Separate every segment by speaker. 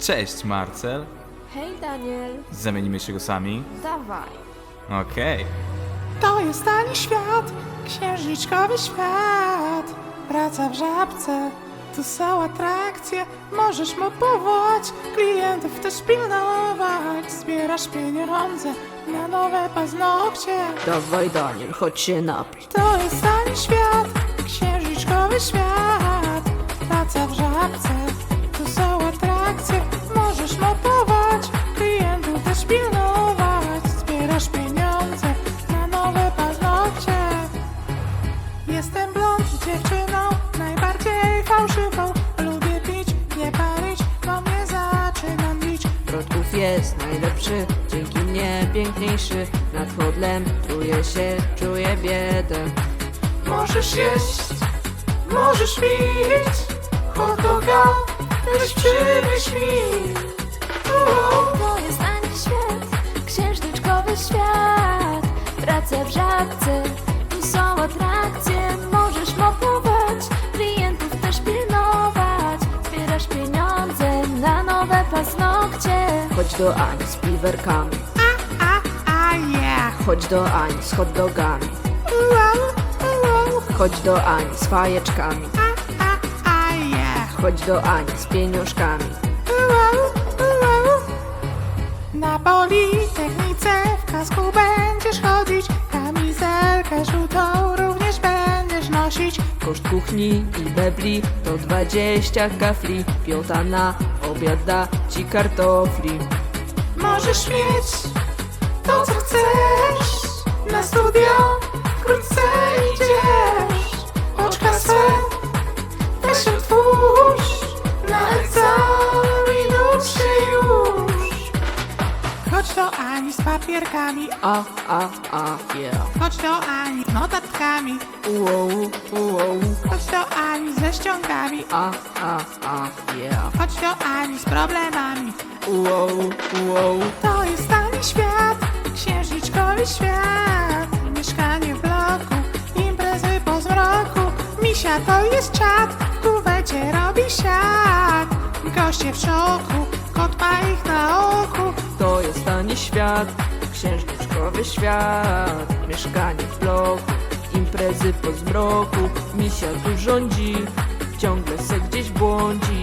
Speaker 1: Cześć, Marcel.
Speaker 2: Hej Daniel,
Speaker 1: Zamienimy się głosami?
Speaker 2: dawaj.
Speaker 1: Okej.
Speaker 3: To jest tani świat, księżniczkowy świat. Praca w żabce, tu są atrakcje. Możesz mu powołać, klientów też pilnować. Zbierasz pieniądze na nowe paznokcie.
Speaker 2: Dawaj Daniel, chodź się napić.
Speaker 3: To jest tani świat, księżniczkowy świat.
Speaker 2: Najlepszy, dzięki mnie piękniejszy. Nad chodlem czuję się, czuję biedę.
Speaker 3: Możesz jeść, możesz pić, hot doga też przywieź mi.
Speaker 2: Chodź do Ani z piwerkami,
Speaker 3: A, a, yeah.
Speaker 2: chodź do Ani z hot dogami,
Speaker 3: Uau, uau.
Speaker 2: chodź do Ani z fajeczkami,
Speaker 3: A, a, a, yeah.
Speaker 2: chodź do Ani z pieniążkami.
Speaker 3: Uau, uau. Na Politechnice w kasku będziesz chodzić, kamizelkę żółtą.
Speaker 2: Koszt kuchni i mebli to 20 kafli. Piąta na obiad da ci kartofli.
Speaker 3: Możesz mieć to, co chcesz. Na studio papierkami.
Speaker 2: A, a, a, yeah.
Speaker 3: Chodź do Ani z notatkami.
Speaker 2: Uou, uou.
Speaker 3: Chodź do Ani ze ściągami.
Speaker 2: A, a, a, yeah.
Speaker 3: Chodź do Ani z problemami.
Speaker 2: Uou, uou.
Speaker 3: To jest tani świat, księżniczkowy świat. Mieszkanie w bloku, imprezy po zmroku. Misia to jest czat, w kuwecie robi siat. Goście w szoku, kot ma ich na oku.
Speaker 2: To jest tani świat, księżniczkowy świat. Mieszkanie w bloku, imprezy po zmroku. Misia tu rządzi, ciągle se gdzieś błądzi.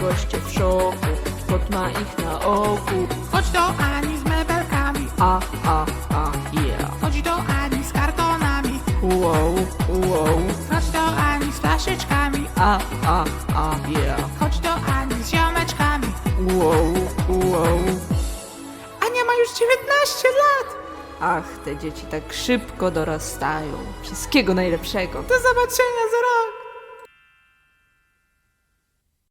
Speaker 2: Goście w szoku, kot ma ich na oku.
Speaker 3: Chodź do Ani z mebelkami,
Speaker 2: A, a, a, yeah.
Speaker 3: chodź do Ani z kartonami.
Speaker 2: Uou, uou.
Speaker 3: Chodź do Ani z flaszeczkami,
Speaker 2: A, a, a, yeah.
Speaker 3: 19 lat.
Speaker 2: Ach, te dzieci tak szybko dorastają. Wszystkiego najlepszego.
Speaker 3: Do zobaczenia za rok.